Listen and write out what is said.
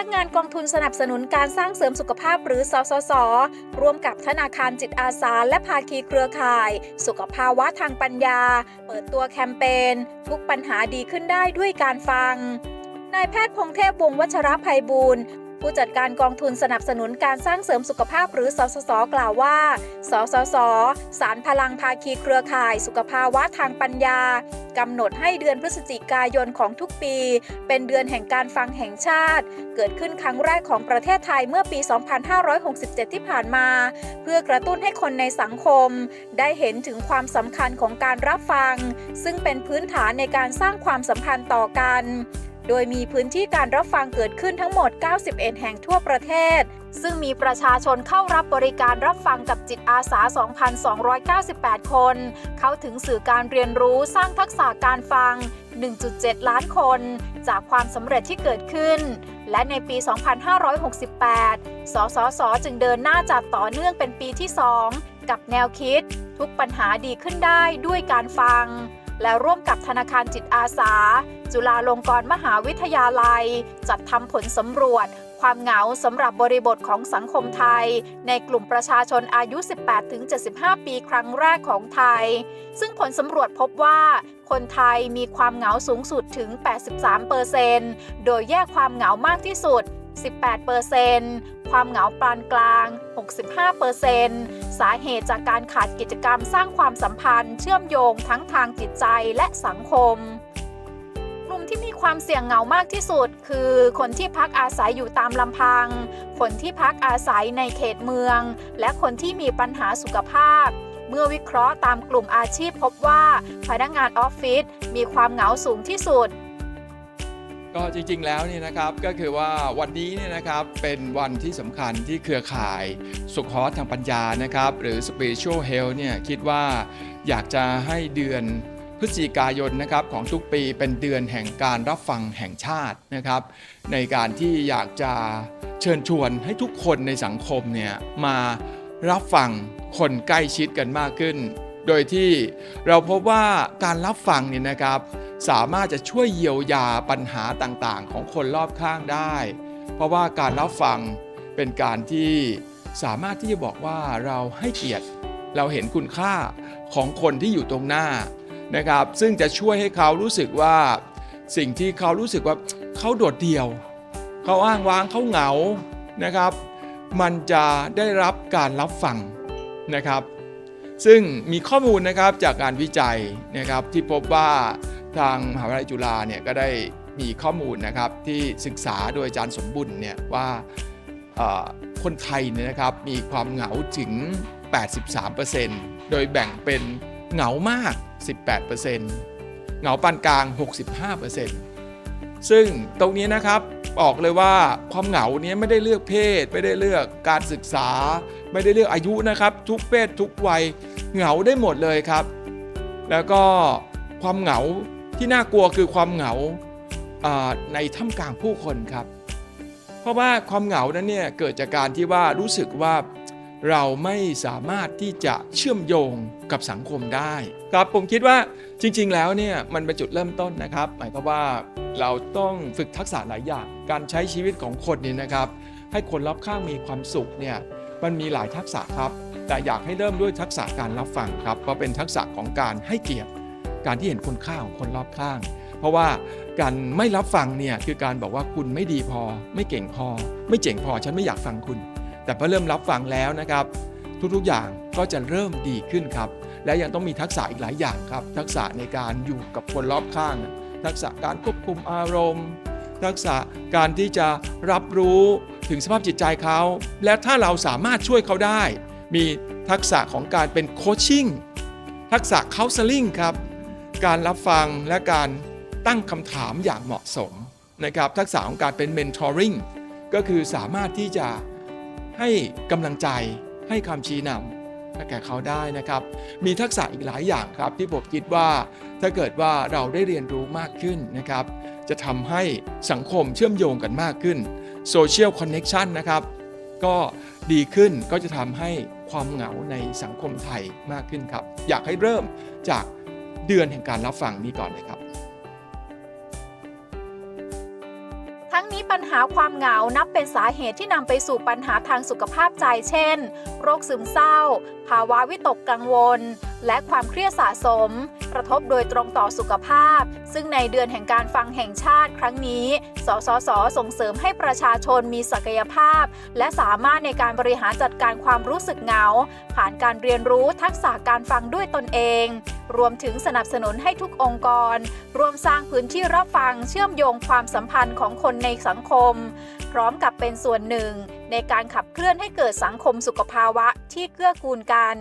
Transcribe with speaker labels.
Speaker 1: นักงานกองทุนสนับสนุนการสร้างเสริมสุขภาพหรือสสส ร่วมกับธนาคารจิตอาสาและภาคีเครือข่าย สุขภาวะทางปัญญา เปิดตัวแคมเปญทุกปัญหาดีขึ้นได้ด้วยการฟังนายแพทย์พงเทพวงวัชรภัยบูรณ์ ผู้จัดการกองทุนสนับสนุนการสร้างเสริมสุขภาพหรือ สสส กล่าวว่า สสส สารพลังภาคีเครือข่าย สุขภาวะทางปัญญากำหนดให้เดือนพฤศจิกายนของทุกปี เป็นเดือนแห่งการฟังแห่งชาติ เกิดขึ้นครั้งแรกของประเทศไทยเมื่อปี 2567 ที่ผ่านมา เพื่อกระตุ้นให้คนในสังคม ได้เห็นถึงความสำคัญของการรับฟัง ซึ่งเป็นพื้นฐานในการสร้างความสัมพันธ์ต่อกัน โดยมีพื้นที่การรับฟังเกิดขึ้นทั้งหมด 91 แห่งทั่วประเทศ ซึ่งมีประชาชนเข้ารับบริการรับฟังกับจิตอาสา 2,298 คน เข้าถึงสื่อการเรียนรู้สร้างทักษะการฟัง 1.7 ล้านคน จากความสำเร็จที่เกิดขึ้น และในปี 2568 สสส จึงเดินหน้าจัดต่อเนื่องเป็นปีที่ 2 กับแนวคิด ทุกปัญหาดีขึ้นได้ด้วยการฟัง และร่วมกับธนาคารจิตอาสา จุฬาลงกรณ์มหาวิทยาลัย จัดทำผลสำรวจ ความเหงาสำหรับบริบทของสังคมไทย ในกลุ่มประชาชนอายุ 18-75 ปีครั้งแรกของไทย ซึ่งผลสำรวจพบว่าคนไทยมีความเหงาสูงสุดถึง 83%โดยแยกความเหงามากที่สุด 18% ความเหงาปานกลาง 65%สาเหตุจากการขาดกิจกรรมสร้างความสัมพันธ์ เชื่อมโยงทั้งทางจิตใจและสังคม กลุ่มที่มีความเสี่ยงเหงามากที่สุด คือคนที่พักอาศัยอยู่ตามลำพัง คนที่พักอาศัยในเขตเมือง และคนที่มีปัญหาสุขภาพเมื่อวิเคราะห์ตามกลุ่มอาชีพพบว่าพนักงานออฟฟิศมีความเหงาสูงที่สุด
Speaker 2: ก็จริงๆแล้วเนี่ยนะครับก็คือว่าวันนี้เนี่ยนะครับเป็นวันที่สำคัญที่เครือข่ายสุขภาพทางปัญญานะครับ หรือ Spiritual Health เนี่ยคิดว่าอยากจะให้เดือนพฤศจิกายนนะครับของทุกปีเป็นเดือนแห่งการรับฟังแห่งชาตินะครับ ในการที่อยากจะเชิญชวนให้ทุกคนในสังคมเนี่ยมารับฟังคนใกล้ชิดกันมากขึ้น โดยที่เราพบว่าการรับฟังเนี่ยนะครับ สามารถจะช่วยเยียวยาปัญหาต่างๆ ของคนรอบข้างได้ เพราะว่าการรับฟังเป็นการที่สามารถที่จะบอกว่าเราให้เกียรติ เราเห็นคุณค่าของคนที่อยู่ตรงหน้านะครับ ซึ่งจะช่วยให้เขารู้สึกว่าสิ่งที่เขารู้สึกว่าเขาโดดเดี่ยว เขาอ้างว้างเขาเหงานะครับ มันจะได้รับการรับฟังนะครับ ซึ่งมีข้อมูลนะครับจากการวิจัยนะครับที่พบว่า ทางมหาวิทยาลัยจุฬาเนี่ยก็ได้มีข้อมูลนะครับที่ศึกษาโดยอาจารย์สมบุญเนี่ยว่าคนไทยเนี่ยนะครับมีความเหงาถึง 83%โดยแบ่งเป็นเหงามาก 18%เหงาปานกลาง 65%ซึ่งตรงนี้นะครับบอกเลยว่าความเหงาเนี้ยไม่ได้เลือกเพศ ไม่ได้เลือกการศึกษา ไม่ได้เลือกอายุนะครับ ทุกเพศทุกวัยเหงาได้หมดเลยครับ แล้วก็ความเหงา ที่น่ากลัวคือความเหงาในท่ามกลางผู้คนครับ เพราะว่าความเหงานั้นเนี่ยเกิดจากการที่ว่ารู้สึกว่าเราไม่สามารถที่จะเชื่อมโยงกับสังคมได้ครับผมคิดว่าจริง ๆ แล้วเนี่ยมันเป็นจุดเริ่มต้นนะครับ หมายความว่าเราต้องฝึกทักษะหลายอย่าง การใช้ชีวิตของคนเนี่ยนะครับ ให้คนรอบข้างมีความสุขเนี่ยมันมีหลายทักษะครับ แต่อยากให้เริ่มด้วยทักษะการรับฟังครับเพราะเป็นทักษะของการให้เกียรติ การที่เห็นคุณค่าของคนรอบข้าง เพราะว่าการไม่รับฟังเนี่ยคือการบอกว่าคุณไม่ดีพอ ไม่เก่งพอ ไม่เจ๋งพอฉันไม่อยากฟังคุณ แต่พอเริ่มรับฟังแล้วนะครับ ทุกๆอย่างก็จะเริ่มดีขึ้นครับ และยังต้องมีทักษะอีกหลายอย่างครับ ทักษะในการอยู่กับคนรอบข้าง ทักษะการควบคุมอารมณ์ ทักษะการที่จะรับรู้ถึงสภาพจิตใจเขา และถ้าเราสามารถช่วยเขาได้ มีทักษะของการเป็นโคชชิ่งทักษะ counseling ครับ การรับฟังและการตั้งคำถามอย่างเหมาะสมนะครับทักษะของการเป็น mentoring ก็คือสามารถที่จะให้กำลังใจให้คำชี้นำให้แก่เขาได้นะครับ มีทักษะอีกหลายอย่างครับ ที่ผมคิดว่าถ้าเกิดว่าเราได้เรียนรู้มากขึ้นนะครับ จะทำให้สังคมเชื่อมโยงกันมากขึ้น Social Connection นะครับก็ดีขึ้นก็จะทำให้ความเหงาในสังคมไทยมากขึ้นครับ อยากให้เริ่มจาก เดือนแห่งการรับฟังนี้ก่อนเลยครับ
Speaker 1: ทั้งนี้ปัญหาความเหงานับเป็นสาเหตุที่นำไปสู่ปัญหาทางสุขภาพใจเช่น โรคซึมเศร้า ภาวะวิตกกังวล และความเครียดสะสม กระทบโดยตรงต่อสุขภาพ ซึ่งในเดือนแห่งการฟังแห่งชาติครั้งนี้ สสส ส่งเสริมให้ประชาชนมีศักยภาพ และสามารถในการบริหารจัดการความรู้สึกเหงา ผ่านการเรียนรู้ทักษะการฟังด้วยตนเอง รวมถึงสนับสนุนให้ทุกองค์กร ร่วมสร้างพื้นที่รับฟังเชื่อมโยงความสัมพันธ์ของคนในสังคม พร้อมกับเป็นส่วนหนึ่ง ในการขับเคลื่อนให้เกิดสังคมสุขภาวะที่เกื้อกูลกัน